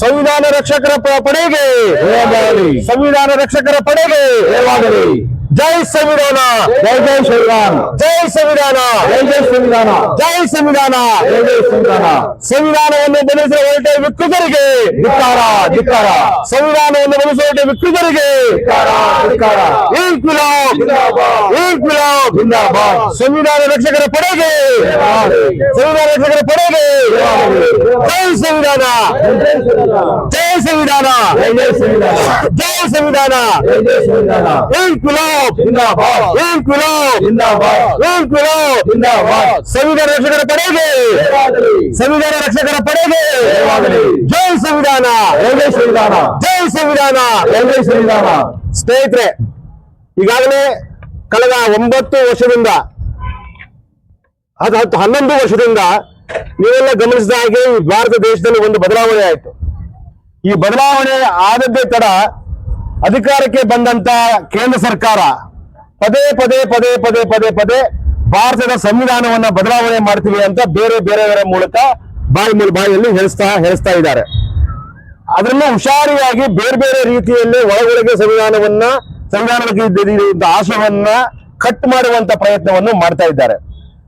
ಸಂವಿಧಾನ ರಕ್ಷಕರ ಪಡೆಗೆ! ಸಂವಿಧಾನ ರಕ್ಷಕರ ಪಡೆಗೆ! ಜಯವಾಗಲಿ. ಜೈ ಸಂವಿಧಾನ ಜೈ ಜೈ ಶ್ರೀರಾಮ್ ಜೈ ಸಂವಿಧಾನ ಜೈ ಜೈ ಸಂವಿಧಾನ ಜೈ ಸಂವಿಧಾನ ಜೈ ಜೈ ಸಂವಿಧಾನ ಸಂವಿಧಾನವನ್ನು ಬೆಳೆಸುವ ಹೊರಟ ವಿಕೃತರಿಗೆ ಧಿಕ್ಕಾರ ಧಿಕ್ಕಾರ ಸಂವಿಧಾನವನ್ನು ಬೆಳೆಸುವ ಹೊರಟ ವಿಕೃತರಿಗೆ ಧಿಕ್ಕಾರ ಧಿಕ್ಕಾರ ಇನ್ಕುಲಾಬ್ ಜಿಂದಾಬಾದ್. ಇನ್ಕುಲಾಬ್ ಜಿಂದಾಬಾದ್. ಸಂವಿಧಾನ ರಕ್ಷಕರ ಪಡೆಗೆ ಸಂವಿಧಾನ ರಕ್ಷಕರ ಪಡೆಗೆ ಜೈ ಸಂವಿಧಾನ ಜೈ ಸಂವಿಧಾನ. ಜೈ ಸಂವಿಧಾನ. ಇನ್ಕುಲಾಬ್ ಸಂವಿಧಾನ. ರಕ್ಷಕರ ಪಡೆಗೆ. ಸಂವಿಧಾನ ರಕ್ಷಕರ ಪಡೆಗೆ. ಜೈ ಸಂವಿಧಾನ. ಸಂವಿಧಾನ. ಜೈ ಸಂವಿಧಾನ. ಸಂವಿಧಾನ. ಸ್ನೇಹಿತರೆ ಈಗಾಗಲೇ ಕಳೆದ ಒಂಬತ್ತು ವರ್ಷದಿಂದ ಅದು ಹತ್ತು ಹನ್ನೊಂದು ವರ್ಷದಿಂದ ನೀವೆಲ್ಲ ಗಮನಿಸಿದ ಹಾಗೆ ಭಾರತ ದೇಶದಲ್ಲಿ ಒಂದು ಬದಲಾವಣೆ ಆಯಿತು. ಈ ಬದಲಾವಣೆ ಆದದ್ದೇ ತಡ ಅಧಿಕಾರಕ್ಕೆ ಬಂದಂತ ಕೇಂದ್ರ ಸರ್ಕಾರ ಪದೇ ಪದೇ ಪದೇ ಪದೇ ಪದೇ ಪದೇ ಭಾರತದ ಸಂವಿಧಾನವನ್ನ ಬದಲಾವಣೆ ಮಾಡ್ತೀವಿ ಅಂತ ಬೇರೆ ಬೇರೆಯವರ ಮೂಲಕ ಬಾಯಿ ಮೇಲೆ ಬಾಯಿಯಲ್ಲಿ ಹೇಳಿಸ್ತಾ ಹೇಳಿಸ್ತಾ ಇದ್ದಾರೆ. ಅದರಲ್ಲೂ ಹುಷಾರಿಯಾಗಿ ಬೇರೆ ಬೇರೆ ರೀತಿಯಲ್ಲಿ ಒಳಗೊಳಗೆ ಸಂವಿಧಾನವನ್ನ ಸಂವಿಧಾನದ ಆಶಯವನ್ನ ಕಟ್ ಮಾಡುವಂತ ಪ್ರಯತ್ನವನ್ನು ಮಾಡ್ತಾ ಇದ್ದಾರೆ.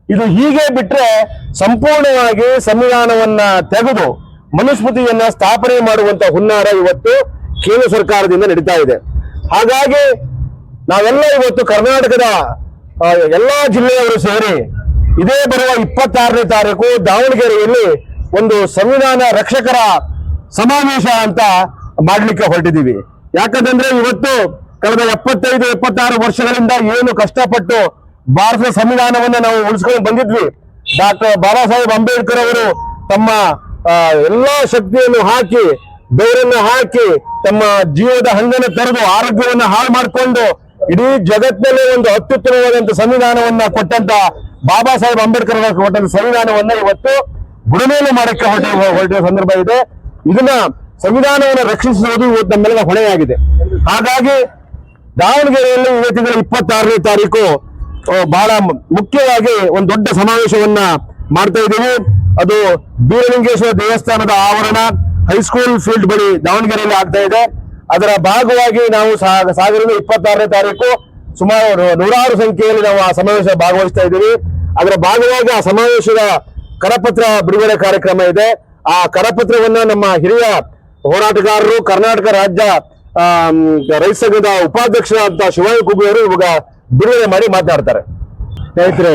ಇದು ಹೀಗೆ ಬಿಟ್ರೆ ಸಂಪೂರ್ಣವಾಗಿ ಸಂವಿಧಾನವನ್ನ ತೆಗೆದು ಮನುಸ್ಮೃತಿಯನ್ನ ಸ್ಥಾಪನೆ ಮಾಡುವಂತ ಹುನ್ನಾರ ಇವತ್ತು ಕೇಂದ್ರ ಸರ್ಕಾರದಿಂದ ನಡೀತಾ ಇದೆ. ಹಾಗಾಗಿ ನಾವೆಲ್ಲ ಇವತ್ತು ಕರ್ನಾಟಕದ ಎಲ್ಲಾ ಜಿಲ್ಲೆಯವರು ಸೇರಿ ಇದೇ ಬರುವ ಇಪ್ಪತ್ತಾರನೇ ತಾರೀಕು ದಾವಣಗೆರೆಯಲ್ಲಿ ಒಂದು ಸಂವಿಧಾನ ರಕ್ಷಕರ ಸಮಾವೇಶ ಅಂತ ಮಾಡ್ಲಿಕ್ಕೆ ಹೊರಟಿದ್ದೀವಿ. ಯಾಕಂತಂದ್ರೆ ಇವತ್ತು ಕಳೆದ ಎಪ್ಪತ್ತೈದು, ಎಪ್ಪತ್ತಾರು ವರ್ಷಗಳಿಂದ ಏನು ಕಷ್ಟಪಟ್ಟು ಭಾರತದ ಸಂವಿಧಾನವನ್ನ ನಾವು ಉಳಿಸ್ಕೊಂಡು ಬಂದಿದ್ವಿ. ಡಾಕ್ಟರ್ ಬಾಬಾ ಸಾಹೇಬ್ ಅಂಬೇಡ್ಕರ್ ಅವರು ತಮ್ಮ ಎಲ್ಲಾ ಶಕ್ತಿಯನ್ನು ಹಾಕಿ ಬೆವರನ್ನು ಹಾಕಿ, ತಮ್ಮ ಜೀವದ ಹಂಗನ್ನು ತೆರೆದು, ಆರೋಗ್ಯವನ್ನ ಹಾಳು ಮಾಡಿಕೊಂಡು, ಇಡೀ ಜಗತ್ತಿನಲ್ಲಿ ಒಂದು ಅತ್ಯುತ್ತಮವಾದಂತ ಸಂವಿಧಾನವನ್ನ ಕೊಟ್ಟಂತ ಬಾಬಾ ಸಾಹೇಬ್ ಅಂಬೇಡ್ಕರ್ ಅವರು ಕೊಟ್ಟಂತ ಸಂವಿಧಾನವನ್ನ ಇವತ್ತು ಬುಡಮೇಲು ಮಾಡಕ್ಕೆ ಹೊರಟ ಹೊರಟಿರುವ ಸಂದರ್ಭ ಇದೆ. ಇದನ್ನ ಸಂವಿಧಾನವನ್ನು ರಕ್ಷಿಸುವುದು ಇವತ್ತು ನಮ್ಮೆಲ್ಲರ ಹೊಣೆಯಾಗಿದೆ. ಹಾಗಾಗಿ, ದಾವಣಗೆರೆಯಲ್ಲಿ ಇವತ್ತಿನ ಇಪ್ಪತ್ತಾರನೇ ತಾರೀಕು ಬಹಳ ಮುಖ್ಯವಾಗಿ ಒಂದು ದೊಡ್ಡ ಸಮಾವೇಶವನ್ನ ಮಾಡ್ತಾ ಇದ್ದೀವಿ. ಅದು ಬೀರಲಿಂಗೇಶ್ವರ ದೇವಸ್ಥಾನದ ಆವರಣ ಹೈಸ್ಕೂಲ್ ಫೀಲ್ಡ್ ಬಳಿ ದಾವಣಗೆರೆಯಲ್ಲಿ ಆಗ್ತಾ ಇದೆ. ಅದರ ಭಾಗವಾಗಿ ನಾವು ಸಾಗರದ ಇಪ್ಪತ್ತಾರನೇ ತಾರೀಕು ಸುಮಾರು ನೂರಾರು ಸಂಖ್ಯೆಯಲ್ಲಿ ನಾವು ಆ ಸಮಾವೇಶ ಭಾಗವಹಿಸ್ತಾ ಇದ್ದೀವಿ. ಅದರ ಭಾಗವಾಗಿ ಆ ಸಮಾವೇಶದ ಕರಪತ್ರ ಬಿಡುಗಡೆ ಕಾರ್ಯಕ್ರಮ ಇದೆ. ಆ ಕರಪತ್ರವನ್ನ ನಮ್ಮ ಹಿರಿಯ ಹೋರಾಟಗಾರರು, ಕರ್ನಾಟಕ ರಾಜ್ಯ ರೈತ ಸಂಘದ ಉಪಾಧ್ಯಕ್ಷರಾದ ಶಿವಾಯ ಕುಬಿ ಇವಾಗ ಬಿಡುಗಡೆ ಮಾಡಿ ಮಾತನಾಡ್ತಾರೆ ಸ್ನೇಹಿತರೆ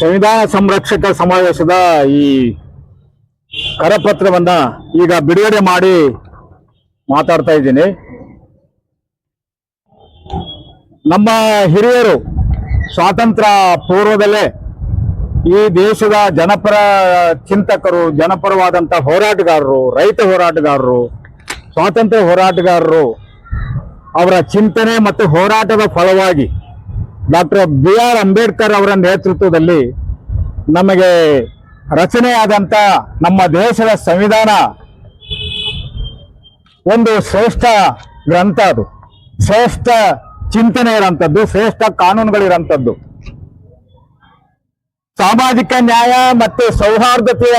ಸಂವಿಧಾನ ಸಂರಕ್ಷಕ ಸಮಾವೇಶದ ಈ ಕರಪತ್ರವನ್ನ ಈಗ ಬಿಡುಗಡೆ ಮಾಡಿ ಮಾತಾಡ್ತಾ ಇದ್ದೀನಿ. ನಮ್ಮ ಹಿರಿಯರು ಸ್ವಾತಂತ್ರ್ಯ ಪೂರ್ವದಲ್ಲೇ ಈ ದೇಶದ ಜನಪರ ಚಿಂತಕರು ಜನಪರವಾದಂಥ ಹೋರಾಟಗಾರರು, ರೈತ ಹೋರಾಟಗಾರರು, ಸ್ವಾತಂತ್ರ್ಯ ಹೋರಾಟಗಾರರು ಅವರ ಚಿಂತನೆ ಮತ್ತು ಹೋರಾಟದ ಫಲವಾಗಿ ಡಾಕ್ಟರ್ ಬಿ ಆರ್ ಅಂಬೇಡ್ಕರ್ ಅವರ ನೇತೃತ್ವದಲ್ಲಿ ನಮಗೆ ರಚನೆಯಾದಂಥ ನಮ್ಮ ದೇಶದ ಸಂವಿಧಾನ ಒಂದು ಶ್ರೇಷ್ಠ ಗ್ರಂಥ ಅದು. ಶ್ರೇಷ್ಠ ಚಿಂತನೆ ಇರೋಂಥದ್ದು ಶ್ರೇಷ್ಠ ಕಾನೂನುಗಳಿರೋಂಥದ್ದು ಸಾಮಾಜಿಕ ನ್ಯಾಯ ಮತ್ತು ಸೌಹಾರ್ದತೆಯ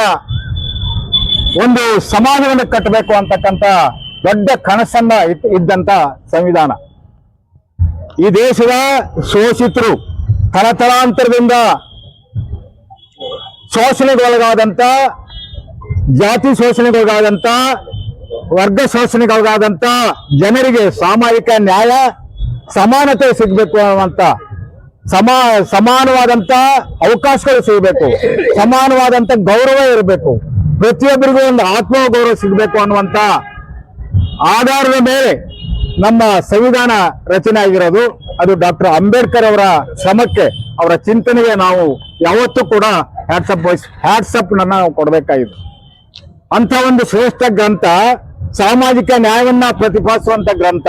ಒಂದು ಸಮಾಜವನ್ನು ಕಟ್ಟಬೇಕು ಅಂತಕ್ಕಂಥ ದೊಡ್ಡ ಕನಸನ್ನ ಇದ್ದಂತ ಸಂವಿಧಾನ. ಈ ದೇಶದ ಶೋಷಿತರು ತಲತಲಾಂತರದಿಂದ ಶೋಷಣೆಗೊಳಗಾದಂತ, ಜಾತಿ ಶೋಷಣೆಗೊಳಗಾದಂತ, ವರ್ಗ ಶೋಷಣೆಗೊಳಗಾದಂತ ಜನರಿಗೆ ಸಾಮಾಜಿಕ ನ್ಯಾಯ, ಸಮಾನತೆ ಸಿಗಬೇಕು ಅನ್ನುವಂತ, ಸಮಾ, ಸಮಾನವಾದಂತ ಅವಕಾಶಗಳು ಸಿಗಬೇಕು, ಸಮಾನವಾದಂತ ಗೌರವ ಇರಬೇಕು, ಪ್ರತಿಯೊಬ್ಬರಿಗೂ ಒಂದು ಆತ್ಮ ಗೌರವ ಸಿಗಬೇಕು ಅನ್ನುವಂತ ಆಧಾರದ ಮೇಲೆ ನಮ್ಮ ಸಂವಿಧಾನ ರಚನೆ ಆಗಿರೋದು ಅದು ಡಾಕ್ಟರ್ ಅಂಬೇಡ್ಕರ್ ಅವರ ಶ್ರಮಕ್ಕೆ, ಅವರ ಚಿಂತನೆಗೆ ನಾವು ಯಾವತ್ತೂ ಕೂಡ ಹ್ಯಾಟ್ಸಪ್ ಹ್ಯಾಟ್ಸಪ್ ನನ್ನ ನಾವು ಕೊಡಬೇಕಾಗಿದೆ. ಅಂತ ಒಂದು ಶ್ರೇಷ್ಠ ಗ್ರಂಥ, ಸಾಮಾಜಿಕ ನ್ಯಾಯವನ್ನ ಪ್ರತಿಪಾದಿಸುವಂತ ಗ್ರಂಥ,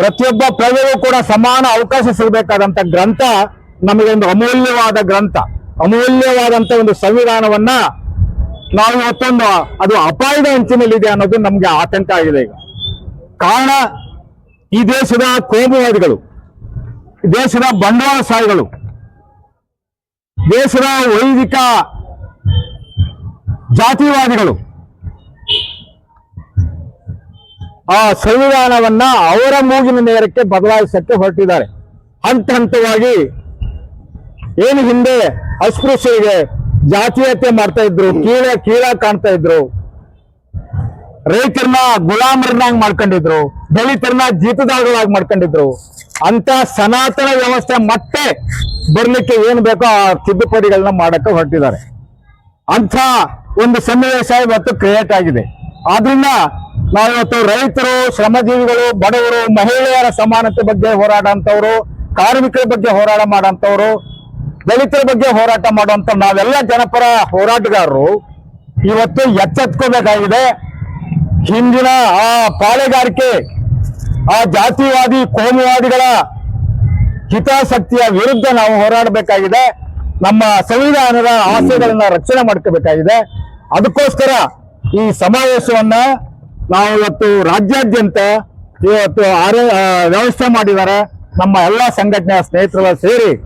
ಪ್ರತಿಯೊಬ್ಬ ಪ್ರಜೆಗೂ ಕೂಡ ಸಮಾನ ಅವಕಾಶ ಸಿಗಬೇಕಾದಂತ ಗ್ರಂಥ, ನಮಗೆ ಒಂದು ಅಮೂಲ್ಯವಾದ ಗ್ರಂಥ. ಅಮೂಲ್ಯವಾದಂತ ಒಂದು ಸಂವಿಧಾನವನ್ನ ನಾವು ಮತ್ತೊಂದು, ಅದು ಅಪಾಯದ ಅಂಚಿನಲ್ಲಿದೆ ಅನ್ನೋದು ನಮ್ಗೆ ಆತಂಕ ಆಗಿದೆ ಈಗ. ಕಾರಣ ಈ ದೇಶದ ಕೋಮುವಾದಿಗಳು, ದೇಶದ ಬಂಡವಾಳಶಾಹಿಗಳು ದೇಶದ ವೈದಿಕ ಜಾತಿವಾದಿಗಳು ಆ ಸಂವಿಧಾನವನ್ನ ಅವರ ಮೂಗಿನ ನೇರಕ್ಕೆ ಬದಲಾಯಿಸಕ್ಕೆ ಹೊರಟಿದ್ದಾರೆ. ಹಂತ ಹಂತವಾಗಿ ಏನು ಹಿಂದೆ ಅಸ್ಪೃಶ್ಯರಿಗೆ ಜಾತೀಯತೆ ಮಾಡ್ತಾ ಇದ್ರು, ಕೀಳ ಕೀಳ ಕಾಣ್ತಾ ಇದ್ರು. ರೈತರನ್ನ ಗುಲಾಮರನ್ನಾಗಿ ಮಾಡ್ಕೊಂಡಿದ್ರು ದಲಿತರನ್ನ ಜೀತದಾರಗಳಾಗಿ ಮಾಡ್ಕೊಂಡಿದ್ರು, ಅಂತ ಸನಾತನ ವ್ಯವಸ್ಥೆ ಮತ್ತೆ ಬರ್ಲಿಕ್ಕೆ ಏನ್ ಬೇಕೋ ಆ ತಿದ್ದುಪಡಿಗಳನ್ನ ಮಾಡಕ್ಕೆ ಹೊರಟಿದ್ದಾರೆ. ಅಂತ ಒಂದು ಸನ್ನಿವೇಶ ಇವತ್ತು ಕ್ರಿಯೇಟ್ ಆಗಿದೆ. ಆದ್ರಿಂದ ನಾವಿವತ್ತು ರೈತರು, ಶ್ರಮಜೀವಿಗಳು, ಬಡವರು, ಮಹಿಳೆಯರ ಸಮಾನತೆ ಬಗ್ಗೆ ಹೋರಾಟ ಕಾರ್ಮಿಕರ ಬಗ್ಗೆ ಹೋರಾಟ ಮಾಡೋಂಥವ್ರು, ದಲಿತರ ಬಗ್ಗೆ ಹೋರಾಟ ಮಾಡುವಂತ ನಾವೆಲ್ಲ ಜನಪರ ಹೋರಾಟಗಾರರು, ಇವತ್ತು ಎಚ್ಚೆತ್ಕೋಬೇಕಾಗಿದೆ. ಹಿಂದಿನ ಆ ಪಾಳೆಗಾರಿಕೆ, ಆ ಜಾತಿವಾದಿ, ಕೋಮುವಾದಿಗಳ ಹಿತಾಸಕ್ತಿಯ ವಿರುದ್ಧ ನಾವು ಹೋರಾಡಬೇಕಾಗಿದೆ. ನಮ್ಮ ಸಂವಿಧಾನದ ಆಸೆಗಳನ್ನ ರಕ್ಷಣೆ ಮಾಡ್ಕೋಬೇಕಾಗಿದೆ. ಅದಕ್ಕೋಸ್ಕರ ಈ ಸಮಾವೇಶವನ್ನ ನಾವು ಇವತ್ತು ರಾಜ್ಯಾದ್ಯಂತ ಇವತ್ತು ವ್ಯವಸ್ಥೆ ಮಾಡಿದ್ದಾರೆ. ನಮ್ಮ ಎಲ್ಲ ಸಂಘಟನೆಯ ಸ್ನೇಹಿತರೆಲ್ಲ ಸೇರಿ,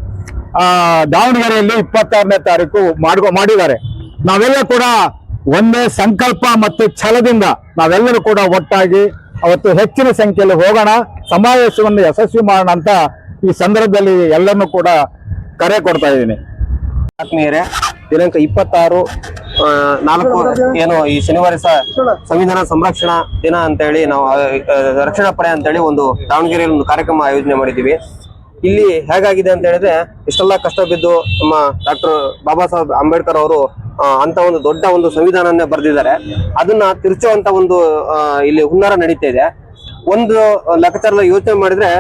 ಆ, ದಾವಣಗೆರೆಯಲ್ಲಿ ಇಪ್ಪತ್ತಾರನೇ ತಾರೀಕು ಮಾಡ್ಕೊ, ಮಾಡಿದ್ದಾರೆ. ನಾವೆಲ್ಲ ಕೂಡ ಒಂದೇ ಸಂಕಲ್ಪ ಮತ್ತು ಛಲದಿಂದ ನಾವೆಲ್ಲರೂ ಕೂಡ ಒಟ್ಟಾಗಿ ಅವತ್ತು ಹೆಚ್ಚಿನ ಸಂಖ್ಯೆಯಲ್ಲಿ ಹೋಗೋಣ. ಸಮಾವೇಶವನ್ನು ಯಶಸ್ವಿ ಮಾಡೋಣ ಅಂತ ಈ ಸಂದರ್ಭದಲ್ಲಿ ಎಲ್ಲರನ್ನೂ ಕೂಡ ಕರೆ ಕೊಡ್ತಾ ಇದ್ದೀನಿ. ಆತ್ಮೀಯರೇ, ದಿನಾಂಕ ಇಪ್ಪತ್ತಾರು ನಾಲ್ಕು ಏನು ಈ ಶನಿವಾರ ಸಹ ಸಂವಿಧಾನ ಸಂರಕ್ಷಣಾ ದಿನ ಅಂತ ಹೇಳಿ ನಾವು ರಕ್ಷಣಾ ಪಡೆ ಅಂತ ಹೇಳಿ ಒಂದು ದಾವಣಗೆರೆಯಲ್ಲಿ ಒಂದು ಕಾರ್ಯಕ್ರಮ ಆಯೋಜನೆ ಮಾಡಿದ್ದೀವಿ. ಇಲ್ಲಿ ಹೇಗಾಗಿದೆ ಅಂತ ಹೇಳಿದ್ರೆ, ಇಷ್ಟೆಲ್ಲ ಕಷ್ಟ ಬಿದ್ದು ನಮ್ಮ ಡಾಕ್ಟರ್ ಬಾಬಾ ಸಾಹೇಬ್ ಅಂಬೇಡ್ಕರ್ ಅವರು ಅಂತ ಒಂದು ದೊಡ್ಡ ಒಂದು ಸಂವಿಧಾನವನ್ನೇ ಬರೆದಿದ್ದಾರೆ. ಅದನ್ನ ತಿರುಚುವಂತ ಒಂದು ಇಲ್ಲಿ ಹುನ್ನಾರ ನಡೀತಾ ಇದೆ. ಒಂದು ಲೆಕ್ಕಾಚಾರದ ಯೋಚನೆ ಮಾಡಿದ್ರೆ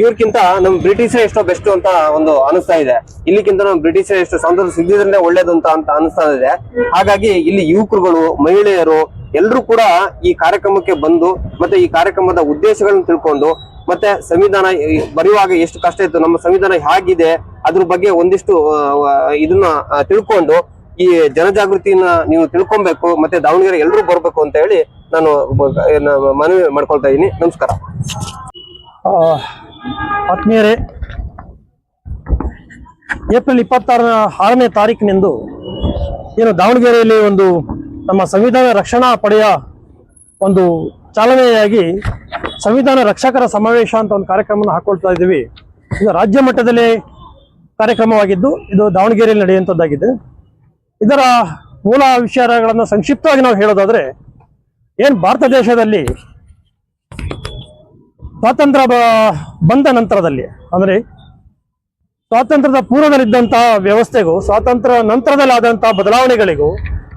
ಇವ್ರಕ್ಕಿಂತ ನಮ್ ಬ್ರಿಟಿಷರೇ ಎಷ್ಟೋ ಬೆಸ್ಟ್ ಅಂತ ಒಂದು ಅನಿಸ್ತಾ ಇದೆ. ಇಲ್ಲಿಕ್ಕಿಂತ ನಮ್ ಬ್ರಿಟಿಷರೇ ಎಷ್ಟು ಸ್ವಾತಂತ್ರ್ಯ ಸಿಗದಿದ್ರೆ ಒಳ್ಳೇದು ಅಂತ ಅಂತ ಅನಿಸ್ತಾ ಇದೆ. ಹಾಗಾಗಿ ಇಲ್ಲಿ ಯುವಕರುಗಳು, ಮಹಿಳೆಯರು ಎಲ್ಲರೂ ಕೂಡ ಈ ಕಾರ್ಯಕ್ರಮಕ್ಕೆ ಬಂದು ಮತ್ತೆ ಈ ಕಾರ್ಯಕ್ರಮದ ಉದ್ದೇಶಗಳನ್ನು ತಿಳ್ಕೊಂಡು ಮತ್ತೆ ಸಂವಿಧಾನ ಬರೆಯುವಾಗ ಎಷ್ಟು ಕಷ್ಟ ಇತ್ತು, ನಮ್ಮ ಸಂವಿಧಾನ ಹೇಗಿದೆ, ಅದ್ರ ಬಗ್ಗೆ ಒಂದಿಷ್ಟು ಇದನ್ನ ತಿಳ್ಕೊಂಡು ಈ ಜನಜಾಗೃತಿಯನ್ನ ನೀವು ತಿಳ್ಕೊಬೇಕು, ಮತ್ತೆ ದಾವಣಗೆರೆ ಎಲ್ಲರೂ ಬರ್ಬೇಕು ಅಂತ ಹೇಳಿ ನಾನು ಮನವಿ ಮಾಡ್ಕೊಳ್ತಾ ಇದ್ದೀನಿ. ನಮಸ್ಕಾರ. ಆತ್ಮೀಯರೇ, ಏಪ್ರಿಲ್ ಇಪ್ಪತ್ತಾರ ಆರನೇ ತಾರೀಕಿನಿಂದು ಏನು ದಾವಣಗೆರೆಯಲ್ಲಿ ಒಂದು ನಮ್ಮ ಸಂವಿಧಾನ ರಕ್ಷಣಾ ಪಡೆಯ ಒಂದು ಚಾಲನೆಯಾಗಿ ಸಂವಿಧಾನ ರಕ್ಷಕರ ಸಮಾವೇಶ ಅಂತ ಒಂದು ಕಾರ್ಯಕ್ರಮವನ್ನು ಹಾಕೊಳ್ತಾ ಇದ್ದೀವಿ. ಇದು ರಾಜ್ಯ ಮಟ್ಟದಲ್ಲಿ ಕಾರ್ಯಕ್ರಮವಾಗಿದ್ದು, ಇದು ದಾವಣಗೆರೆಯಲ್ಲಿ ನಡೆಯುವಂಥದ್ದಾಗಿದೆ. ಇದರ ಮೂಲ ವಿಚಾರಗಳನ್ನು ಸಂಕ್ಷಿಪ್ತವಾಗಿ ನಾವು ಹೇಳೋದಾದ್ರೆ, ಏನು ಭಾರತ ದೇಶದಲ್ಲಿ ಸ್ವಾತಂತ್ರ್ಯ ಬಂದ ನಂತರದಲ್ಲಿ, ಅಂದ್ರೆ ಸ್ವಾತಂತ್ರ್ಯದ ಪೂರ್ವದಲ್ಲಿದ್ದಂತಹ ವ್ಯವಸ್ಥೆಗೂ, ಸ್ವಾತಂತ್ರ್ಯ ನಂತರದಲ್ಲಾದಂತಹ ಬದಲಾವಣೆಗಳಿಗೂ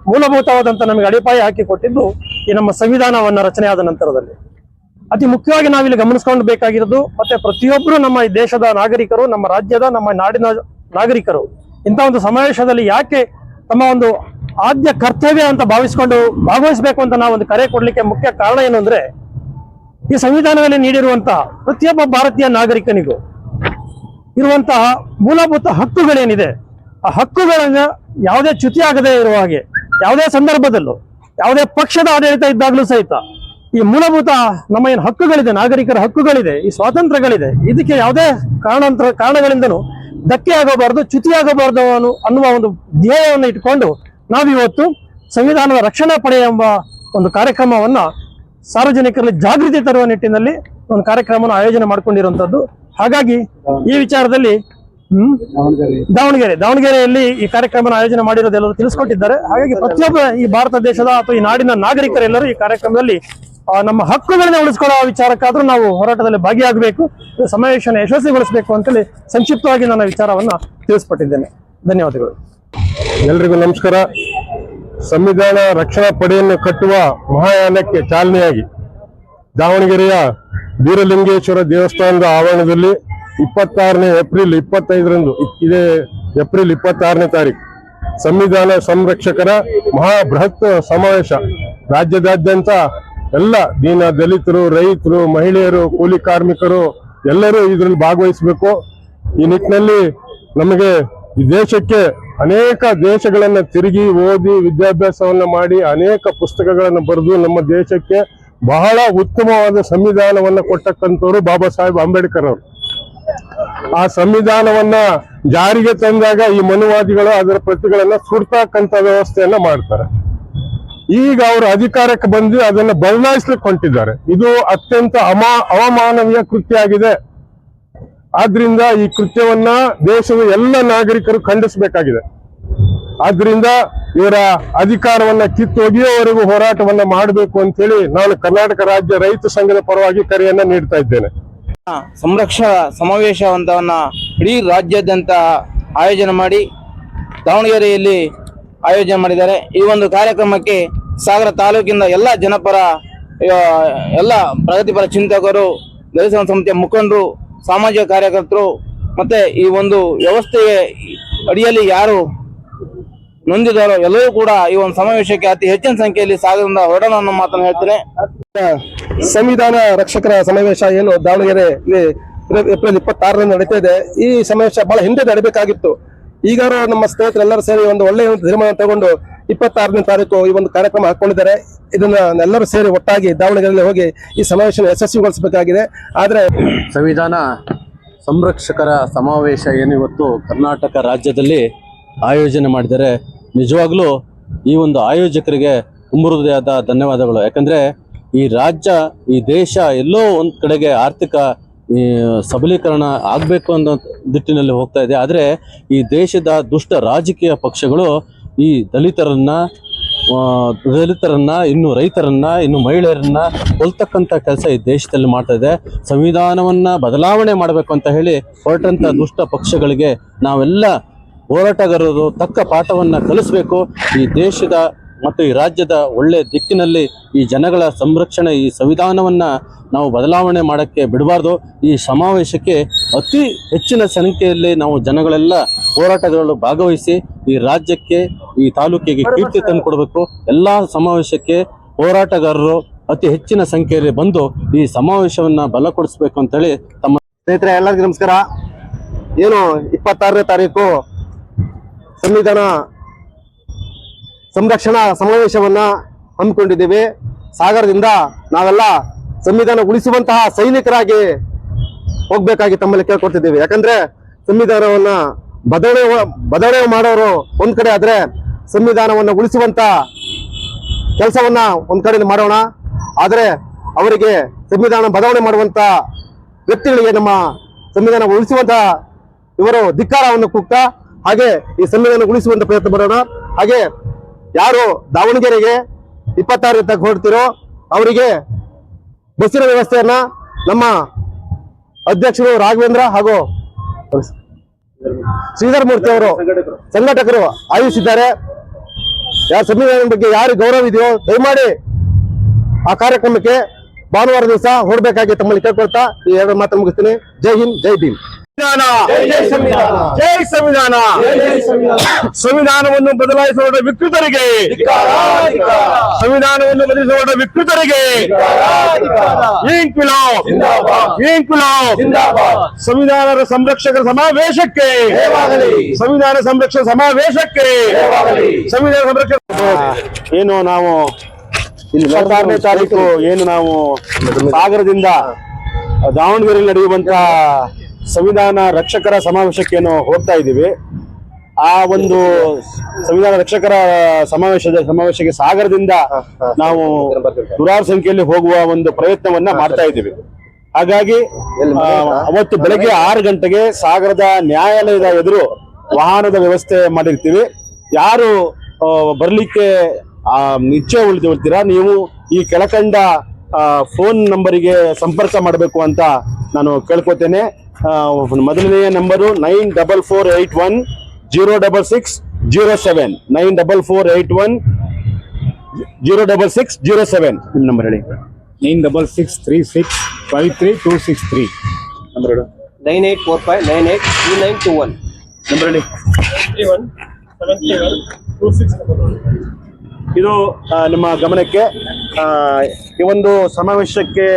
ಮೂಲಭೂತವಾದಂಥ ನಮಗೆ ಅಡಿಪಾಯ ಹಾಕಿಕೊಟ್ಟಿದ್ದು ಈ ನಮ್ಮ ಸಂವಿಧಾನವನ್ನ ರಚನೆಯಾದ ನಂತರದಲ್ಲಿ. ಅತಿ ಮುಖ್ಯವಾಗಿ ನಾವಿಲ್ಲಿ ಗಮನಿಸ್ಕೊಂಡು ಬೇಕಾಗಿರೋದು, ಮತ್ತೆ ಪ್ರತಿಯೊಬ್ಬರು ನಮ್ಮ ಈ ದೇಶದ ನಾಗರಿಕರು, ನಮ್ಮ ರಾಜ್ಯದ, ನಮ್ಮ ನಾಡಿನ ನಾಗರಿಕರು ಇಂಥ ಒಂದು ಸಮಾವೇಶದಲ್ಲಿ ಯಾಕೆ ತಮ್ಮ ಒಂದು ಆದ್ಯ ಕರ್ತವ್ಯ ಅಂತ ಭಾವಿಸಿಕೊಂಡು ಭಾಗವಹಿಸಬೇಕು ಅಂತ ನಾವು ಒಂದು ಕರೆ ಕೊಡ್ಲಿಕ್ಕೆ ಮುಖ್ಯ ಕಾರಣ ಏನು ಅಂದ್ರೆ ಈ ಸಂವಿಧಾನದಲ್ಲಿ ನೀಡಿರುವಂತಹ ಪ್ರತಿಯೊಬ್ಬ ಭಾರತೀಯ ನಾಗರಿಕನಿಗೂ ಇರುವಂತಹ ಮೂಲಭೂತ ಹಕ್ಕುಗಳೇನಿದೆ, ಆ ಹಕ್ಕುಗಳನ್ನ ಯಾವುದೇ ಚ್ಯುತಿ ಆಗದೆ ಇರುವ ಹಾಗೆ, ಯಾವುದೇ ಸಂದರ್ಭದಲ್ಲೂ, ಯಾವುದೇ ಪಕ್ಷದ ಆಡಳಿತ ಇದ್ದಾಗಲೂ ಸಹಿತ ಈ ಮೂಲಭೂತ ನಮ್ಮ ಏನು ಹಕ್ಕುಗಳಿದೆ, ನಾಗರಿಕರ ಹಕ್ಕುಗಳಿದೆ, ಈ ಸ್ವಾತಂತ್ರ್ಯಗಳಿದೆ, ಇದಕ್ಕೆ ಯಾವುದೇ ಕಾರಣಾಂತರ ಕಾರಣಗಳಿಂದನೂ ಧಕ್ಕೆ ಆಗಬಾರದು ಚ್ಯುತಿ ಆಗಬಾರದು ಅವನು ಅನ್ನುವ ಒಂದು ಧ್ಯೇಯವನ್ನು ಇಟ್ಕೊಂಡು ನಾವಿವತ್ತು ಸಂವಿಧಾನದ ರಕ್ಷಣಾ ಪಡೆ ಎಂಬ ಒಂದು ಕಾರ್ಯಕ್ರಮವನ್ನ ಸಾರ್ವಜನಿಕರಲ್ಲಿ ಜಾಗೃತಿ ತರುವ ನಿಟ್ಟಿನಲ್ಲಿ ಒಂದು ಕಾರ್ಯಕ್ರಮವನ್ನು ಆಯೋಜನೆ ಮಾಡ್ಕೊಂಡಿರುವಂತದ್ದು. ಹಾಗಾಗಿ ಈ ವಿಚಾರದಲ್ಲಿ, ಹ್ಮ್, ದಾವಣಗೆರೆ ದಾವಣಗೆರೆಯಲ್ಲಿ ಈ ಕಾರ್ಯಕ್ರಮ ಆಯೋಜನೆ ಮಾಡಿರೋದೆಲ್ಲರೂ ತಿಳಿಸ್ಕೊಟ್ಟಿದ್ದಾರೆ. ಹಾಗಾಗಿ ಪ್ರತಿಯೊಬ್ಬ ಈ ಭಾರತ ದೇಶದ ಅಥವಾ ಈ ನಾಡಿನ ನಾಗರಿಕರೆಲ್ಲರೂ ಈ ಕಾರ್ಯಕ್ರಮದಲ್ಲಿ ನಮ್ಮ ಹಕ್ಕುಗಳನ್ನ ಉಳಿಸ್ಕೊಳ್ಳೋ ವಿಚಾರಕ್ಕಾದ್ರೂ ನಾವು ಹೋರಾಟದಲ್ಲಿ ಭಾಗಿಯಾಗಬೇಕು ಸಮಾವೇಶನ ಯಶಸ್ವಿಗೊಳಿಸಬೇಕು ಅಂತೇಳಿ ಸಂಕ್ಷಿಪ್ತವಾಗಿ ನನ್ನ ವಿಚಾರವನ್ನ ತಿಳಿಸ್ಪಟ್ಟಿದ್ದೇನೆ ಧನ್ಯವಾದಗಳು. ಎಲ್ರಿಗೂ ನಮಸ್ಕಾರ. ಸಂವಿಧಾನ ರಕ್ಷಣಾ ಪಡೆಯನ್ನು ಕಟ್ಟುವ ಮಹಾಯಾನಕ್ಕೆ ಚಾಲನೆಯಾಗಿ ದಾವಣಗೆರೆಯ ಬೀರಲಿಂಗೇಶ್ವರ ದೇವಸ್ಥಾನದ ಆವರಣದಲ್ಲಿ ಇಪ್ಪತ್ತಾರನೇ ಏಪ್ರಿಲ್ ಇಪ್ಪತ್ತೈದರಂದು, ಇದೇ ಏಪ್ರಿಲ್ ಇಪ್ಪತ್ತಾರನೇ ತಾರೀಕು ಸಂವಿಧಾನ ಸಂರಕ್ಷಕರ ಮಹಾ ಬೃಹತ್ ಸಮಾವೇಶ ರಾಜ್ಯದಾದ್ಯಂತ ಎಲ್ಲ ದೀನ ದಲಿತರು, ರೈತರು, ಮಹಿಳೆಯರು, ಕೂಲಿ ಕಾರ್ಮಿಕರು ಎಲ್ಲರೂ ಇದರಲ್ಲಿ ಭಾಗವಹಿಸಬೇಕು. ಈ ನಿಟ್ಟಿನಲ್ಲಿ ನಮಗೆ ಈ ದೇಶಕ್ಕೆ ಅನೇಕ ದೇಶಗಳನ್ನ ತಿರುಗಿ ಓದಿ ವಿದ್ಯಾಭ್ಯಾಸವನ್ನ ಮಾಡಿ ಅನೇಕ ಪುಸ್ತಕಗಳನ್ನು ಬರೆದು ನಮ್ಮ ದೇಶಕ್ಕೆ ಬಹಳ ಉತ್ತಮವಾದ ಸಂವಿಧಾನವನ್ನ ಕೊಟ್ಟಕ್ಕಂಥವ್ರು ಬಾಬಾ ಸಾಹೇಬ್ ಅಂಬೇಡ್ಕರ್ ಅವರು. ಆ ಸಂವಿಧಾನವನ್ನ ಜಾರಿಗೆ ತಂದಾಗ ಈ ಮನುವಾದಿಗಳು ಅದರ ಪ್ರತಿಗಳನ್ನ ಸುಡ್ತಕ್ಕಂಥ ವ್ಯವಸ್ಥೆಯನ್ನ ಮಾಡ್ತಾರೆ. ಈಗ ಅವರು ಅಧಿಕಾರಕ್ಕೆ ಬಂದು ಅದನ್ನ ಬದಲಾಯಿಸ್ಲಿಕ್ಕೆ ಹೊಂಟಿದ್ದಾರೆ. ಇದು ಅತ್ಯಂತ ಅಮಾ, ಅವಮಾನವೀಯ ಕೃತ್ಯ ಆಗಿದೆ ಆದ್ರಿಂದ ಈ ಕೃತ್ಯವನ್ನ ದೇಶದ ಎಲ್ಲ ನಾಗರಿಕರು ಖಂಡಿಸಬೇಕಾಗಿದೆ. ಆದ್ರಿಂದ ಇವರ ಅಧಿಕಾರವನ್ನ ಕಿತ್ತೊಗೆಯುವವರೆಗೂ ಹೋರಾಟವನ್ನ ಮಾಡಬೇಕು ಅಂತೇಳಿ ನಾನು ಕರ್ನಾಟಕ ರಾಜ್ಯ ರೈತ ಸಂಘದ ಪರವಾಗಿ ಕರೆಯನ್ನ ನೀಡ್ತಾ ಇದ್ದೇನೆ. ಸಂರಕ್ಷಣಾ ಸಮಾವೇಶವನ್ನ ಇಡೀ ರಾಜ್ಯಾದ್ಯಂತ ಆಯೋಜನೆ ಮಾಡಿ ದಾವಣಗೆರೆಯಲ್ಲಿ ಆಯೋಜನೆ ಮಾಡಿದ್ದಾರೆ. ಈ ಒಂದು ಕಾರ್ಯಕ್ರಮಕ್ಕೆ ಸಾಗರ ತಾಲೂಕಿನ ಎಲ್ಲ ಜನಪರ ಎಲ್ಲ ಪ್ರಗತಿಪರ ಚಿಂತಕರು ದಲಿತ ಸಂಸ್ಥೆಯ ಮುಖಂಡರು, ಸಾಮಾಜಿಕ ಕಾರ್ಯಕರ್ತರು, ಮತ್ತೆ ಈ ಒಂದು ವ್ಯವಸ್ಥೆಯ ಅಡಿಯಲ್ಲಿ ಯಾರು ನೊಂದಿದಾರೋ ಎಲ್ಲರೂ ಕೂಡ ಈ ಒಂದು ಸಮಾವೇಶಕ್ಕೆ ಅತಿ ಹೆಚ್ಚಿನ ಸಂಖ್ಯೆಯಲ್ಲಿ ಸಾಗರದಿಂದ ಹೊರಡೋಣ ಅನ್ನೋ ಮಾತನ್ನು ಹೇಳ್ತೇನೆ. ಸಂವಿಧಾನ ರಕ್ಷಕರ ಸಮಾವೇಶ ಏನು ದಾವಣಗೆರೆ ಏಪ್ರಿಲ್ ಇಪ್ಪತ್ತಾರರಂದು ನಡೀತಾ ಇದೆ. ಈ ಸಮಾವೇಶ ಬಹಳ ಹಿಂದೆ ನಡೀಬೇಕಾಗಿತ್ತು. ಈಗಾರು ನಮ್ಮ ಸ್ನೇಹಿತರೆಲ್ಲರೂ ಸೇರಿ ಒಂದು ಒಳ್ಳೆಯ ತೀರ್ಮಾನ ತಗೊಂಡು ಇಪ್ಪತ್ತಾರನೇ ತಾರೀಕು ಈ ಒಂದು ಕಾರ್ಯಕ್ರಮ ಹಾಕೊಂಡಿದ್ದಾರೆ. ಇದನ್ನ ಎಲ್ಲರೂ ಸೇರಿ ಒಟ್ಟಾಗಿ ದಾವಣಗೆರೆಯಲ್ಲಿ ಹೋಗಿ ಈ ಸಮಾವೇಶ ಯಶಸ್ವಿಗೊಳಿಸಬೇಕಾಗಿದೆ. ಆದರೆ ಸಂವಿಧಾನ ಸಂರಕ್ಷಕರ ಸಮಾವೇಶ ಏನು ಇವತ್ತು ಕರ್ನಾಟಕ ರಾಜ್ಯದಲ್ಲಿ ಆಯೋಜನೆ ಮಾಡಿದರೆ ನಿಜವಾಗ್ಲೂ ಈ ಒಂದು ಆಯೋಜಕರಿಗೆ ತುಂಬುರುದಾದ ಧನ್ಯವಾದಗಳು. ಯಾಕಂದ್ರೆ ಈ ರಾಜ್ಯ, ಈ ದೇಶ ಎಲ್ಲೋ ಒಂದು ಕಡೆಗೆ ಆರ್ಥಿಕ ಸಬಲೀಕರಣ ಆಗಬೇಕು ಅನ್ನೋ ದಿಟ್ಟಿನಲ್ಲಿ ಹೋಗ್ತಾ ಇದೆ. ಆದರೆ ಈ ದೇಶದ ದುಷ್ಟ ರಾಜಕೀಯ ಪಕ್ಷಗಳು ಈ ದಲಿತರನ್ನ ದಲಿತರನ್ನ, ಇನ್ನು ರೈತರನ್ನ, ಇನ್ನು ಮಹಿಳೆಯರನ್ನ ಕೊಲ್ತಕ್ಕಂಥ ಕೆಲಸ ಈ ದೇಶದಲ್ಲಿ ಮಾಡ್ತಾ ಇದೆ. ಸಂವಿಧಾನವನ್ನ ಬದಲಾವಣೆ ಮಾಡಬೇಕು ಅಂತ ಹೇಳಿ ಹೊರಟಂತ ದುಷ್ಟ ಪಕ್ಷಗಳಿಗೆ ನಾವೆಲ್ಲ ಹೋರಾಟಗಾರರು ತಕ್ಕ ಪಾಠವನ್ನ ಕಲಿಸಬೇಕು. ಈ ದೇಶದ ಮತ್ತು ಈ ರಾಜ್ಯದ ಒಳ್ಳೆ ದಿಕ್ಕಿನಲ್ಲಿ ಈ ಜನಗಳ ಸಂರಕ್ಷಣೆ, ಈ ಸಂವಿಧಾನವನ್ನ ನಾವು ಬದಲಾವಣೆ ಮಾಡಕ್ಕೆ ಬಿಡಬಾರ್ದು. ಈ ಸಮಾವೇಶಕ್ಕೆ ಅತಿ ಹೆಚ್ಚಿನ ಸಂಖ್ಯೆಯಲ್ಲಿ ನಾವು ಜನಗಳೆಲ್ಲ ಹೋರಾಟಗಾರರು ಭಾಗವಹಿಸಿ ಈ ರಾಜ್ಯಕ್ಕೆ ಈ ತಾಲೂಕಿಗೆ ಕೀರ್ತಿ ತಂದುಕೊಡ್ಬೇಕು ಎಲ್ಲಾ ಸಮಾವೇಶಕ್ಕೆ ಹೋರಾಟಗಾರರು ಅತಿ ಹೆಚ್ಚಿನ ಸಂಖ್ಯೆಯಲ್ಲಿ ಬಂದು ಈ ಸಮಾವೇಶವನ್ನ ಬಲಪಡಿಸ್ಬೇಕು ಅಂತೇಳಿ ತಮ್ಮ ಸ್ನೇಹಿತರೆ ಎಲ್ಲರಿಗೂ ನಮಸ್ಕಾರ. ಏನು ಇಪ್ಪತ್ತಾರನೇ ತಾರೀಕು ಸಂವಿಧಾನ ಸಂರಕ್ಷಣಾ ಸಮಾವೇಶವನ್ನ ಹಮ್ಮಿಕೊಂಡಿದ್ದೀವಿ. ಸಾಗರದಿಂದ ನಾವೆಲ್ಲ ಸಂವಿಧಾನ ಉಳಿಸುವಂತಹ ಸೈನಿಕರಾಗಿ ಹೋಗ್ಬೇಕಾಗಿ ತಮ್ಮಲ್ಲಿ ಕೇಳ್ಕೊಡ್ತಿದ್ದೀವಿ ಯಾಕಂದ್ರೆ ಸಂವಿಧಾನವನ್ನ ಬದಲಾವಣೆ ಬದಲಾವಣೆ ಮಾಡೋರು ಒಂದ್ ಕಡೆ ಆದ್ರೆ ಸಂವಿಧಾನವನ್ನ ಉಳಿಸುವಂತ ಕೆಲಸವನ್ನ ಒಂದ್ ಕಡೆ ಮಾಡೋಣ. ಆದರೆ ಅವರಿಗೆ ಸಂವಿಧಾನ ಬದಲಾವಣೆ ಮಾಡುವಂತ ವ್ಯಕ್ತಿಗಳಿಗೆ ನಮ್ಮ ಸಂವಿಧಾನ ಉಳಿಸುವಂತ ಇವರು ಧಿಕ್ಕಾರವನ್ನು ಕೂಗ್ತಾ, ಹಾಗೆ ಈ ಸಂವಿಧಾನ ಉಳಿಸುವಂತ ಪ್ರಯತ್ನ ಮಾಡೋಣ. ಹಾಗೆ ಯಾರು ದಾವಣಗೆರೆಗೆ ಇಪ್ಪತ್ತಾರು ಹೊರಡ್ತಿರೋ ಅವರಿಗೆ ಬಸ್ಸಿನ ವ್ಯವಸ್ಥೆಯನ್ನ ನಮ್ಮ ಅಧ್ಯಕ್ಷರು ರಾಘವೇಂದ್ರ ಹಾಗೂ ಶ್ರೀಧರ್ ಮೂರ್ತಿ ಅವರು ಸಂಘಟಕರು ಆಯೋಜಿಸಿದ್ದಾರೆ. ಯಾರ ಸಂವಿಧಾನದ ಬಗ್ಗೆ ಯಾರು ಗೌರವ ಇದೆಯೋ, ದಯಮಾಡಿ ಆ ಕಾರ್ಯಕ್ರಮಕ್ಕೆ ಭಾನುವಾರ ದಿವಸ ಹೊರಡಬೇಕಾಗಿ ತಮ್ಮಲ್ಲಿ ಕೇಳ್ಕೊಳ್ತಾ ಈ ಎರಡು ಮಾತು ಮುಗಿಸ್ತೀನಿ. ಜೈ ಹಿಂದ್, ಜೈ ಭೀಮ್. ಜೈ ಸಂವಿಧಾನ. ಸಂವಿಧಾನವನ್ನು ಬದಲಾಯಿಸುವ ವಿಕೃತರಿಗೆ. ಸಂವಿಧಾನವನ್ನು ಬದಲಿಸುವ ವಿಕೃತರಿಗೆ. ಸಂವಿಧಾನದ ಸಂರಕ್ಷಕರ ಸಮಾವೇಶಕ್ಕೆ. ಸಂವಿಧಾನ ಸಂರಕ್ಷಕ ಸಮಾವೇಶಕ್ಕೆ. ಸಂವಿಧಾನ ಸಂರಕ್ಷಕ ಏನು ನಾವು ಹದಿನಾರನೇ ತಾರೀಕು ಏನು ನಾವು ಸಾಗರದಿಂದ ದಾವಣಗೆರೆಯಲ್ಲಿ ನಡೆಯುವಂತ ಸಂವಿಧಾನ ರಕ್ಷಕರ ಸಮಾವೇಶಕ್ಕೆ ಏನು ಹೋಗ್ತಾ ಇದ್ದೀವಿ. ಆ ಒಂದು ಸಂವಿಧಾನ ರಕ್ಷಕರ ಸಮಾವೇಶದ ಸಮಾವೇಶಕ್ಕೆ ಸಾಗರದಿಂದ ನಾವು ನೂರಾರು ಸಂಖ್ಯೆಯಲ್ಲಿ ಹೋಗುವ ಒಂದು ಪ್ರಯತ್ನವನ್ನ ಮಾಡ್ತಾ ಇದ್ದೀವಿ. ಹಾಗಾಗಿ ಅವತ್ತು ಬೆಳಗ್ಗೆ ಆರು ಗಂಟೆಗೆ ಸಾಗರದ ನ್ಯಾಯಾಲಯದ ಎದುರು ವಾಹನದ ವ್ಯವಸ್ಥೆ ಮಾಡಿರ್ತೀವಿ. ಯಾರು ಬರ್ಲಿಕ್ಕೆ ಆ, ಇಚ್ಛೆ ಉಳಿದಿರ್ತೀರಾ? ನೀವು ಈ ಕೆಳಕಂಡ ಫೋನ್ ನಂಬರಿಗೆ ಸಂಪರ್ಕ ಮಾಡಬೇಕು ಅಂತ ನಾನು ಕೇಳ್ಕೊತೇನೆ. ಮೊದಲನೆಯ number nine double four eight one zero double six zero seven. Nine double four eight one zero double six zero seven. ನಿಮ್ಮ ನಂಬರ್ ಹೇಳಿ. Nine double six three six five three two six three. Number ಹೇಳು. Nine eight four five nine eight two nine two one. Number ಹೇಳಿ. ಇದು ನಮ್ಮ ಗಮನಕ್ಕೆ ಈ ಒಂದು ಸಮಾವೇಶಕ್ಕೆ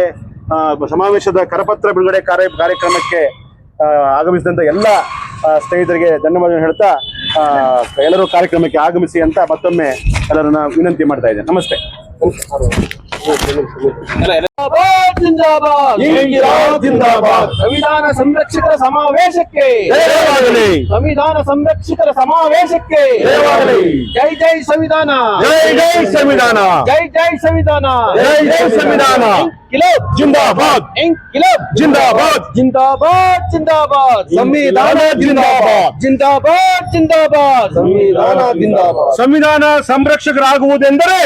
ಸಮಾವೇಶದ ಕರಪತ್ರ ಬಿಡುಗಡೆ ಕಾರ್ಯ, ಕಾರ್ಯಕ್ರಮಕ್ಕೆ ಆಗಮಿಸಿದಂಥ ಎಲ್ಲ ಸ್ನೇಹಿತರಿಗೆ ಧನ್ಯವಾದ ಹೇಳ್ತಾ ಎಲ್ಲರೂ ಕಾರ್ಯಕ್ರಮಕ್ಕೆ ಆಗಮಿಸಿ ಅಂತ ಮತ್ತೊಮ್ಮೆ ಎಲ್ಲರನ್ನ ವಿನಂತಿ ಮಾಡ್ತಾ ಇದ್ದೇನೆ. ನಮಸ್ತೆ. ಜಿಂದಾಬಾದ್. ಜಿಂದಾಬಾದ್. ಜಿಂದಾಬಾದ್. ಸಂವಿಧಾನ ಸಂರಕ್ಷಕರ ಸಮಾವೇಶಕ್ಕೆ. ಜಯವಾಗಲಿ. ಸಂವಿಧಾನ ಸಂರಕ್ಷಕರ ಸಮಾವೇಶಕ್ಕೆ. ಜಯವಾಗಲಿ. ಜೈ ಜೈ ಸಂವಿಧಾನ. ಜೈ ಜೈ ಸಂವಿಧಾನ. ಜೈ ಜೈ ಸಂವಿಧಾನ. ಜೈ ಜೈ ಸಂವಿಧಾನ. ಕಿಲೋಬ್ ಜಿಂದಾಬಾದ್. ಕಿಲೋಬ್ ಜಿಂದಾಬಾದ್. ಜಿಂದಾಬಾದ್ ಜಿಂದಾಬಾದ್. ಸಂವಿಧಾನ ಜಿಂದಾಬಾದ್. ಜಿಂದಾಬಾದ್ ಜಿಂದಾಬಾದ್. ಸಂವಿಧಾನ ಜಿಂದಾಬಾದ್. ಸಂವಿಧಾನ ಸಂರಕ್ಷಕರಾಗುವುದೆಂದರೆ